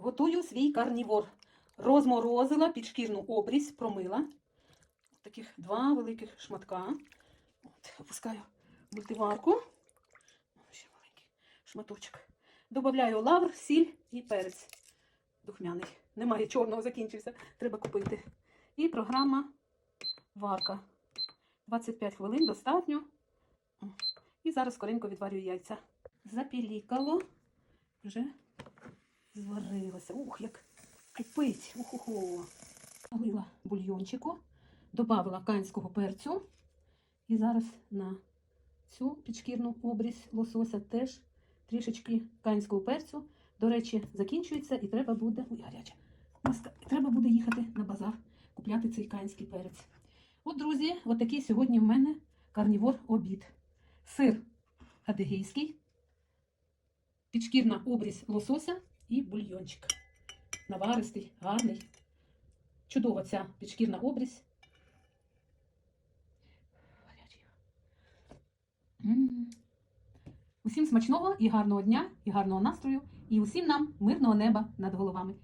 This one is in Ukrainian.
Готую свій карнівор. Розморозила підшкірну обрізь, промила. Таких два великих шматка. От, опускаю мультиварку. Ще маленький шматочок. Добавляю лавр, сіль і перець духмяний. Немає чорного, закінчився. Треба купити. І програма варка. 25 хвилин достатньо. І зараз скоренько відварюю яйця. Запілікало. Вже зварилося. Ух, як кипить. Налила бульйончику, додавила канського перцю. І зараз на цю підшкірну обрізь лосося теж трішечки канського перцю. До речі, закінчується і треба буде. Ой, гаряче. Треба буде їхати на базар, купляти цей канський перець. От, друзі, от такий сьогодні в мене карнівор обід. Сир адигейський, підшкірна обрізь лосося і бульйончик. Наваристий, гарний. Чудова ця підшкірна обрізь. Усім смачного і гарного дня, і гарного настрою, і усім нам мирного неба над головами.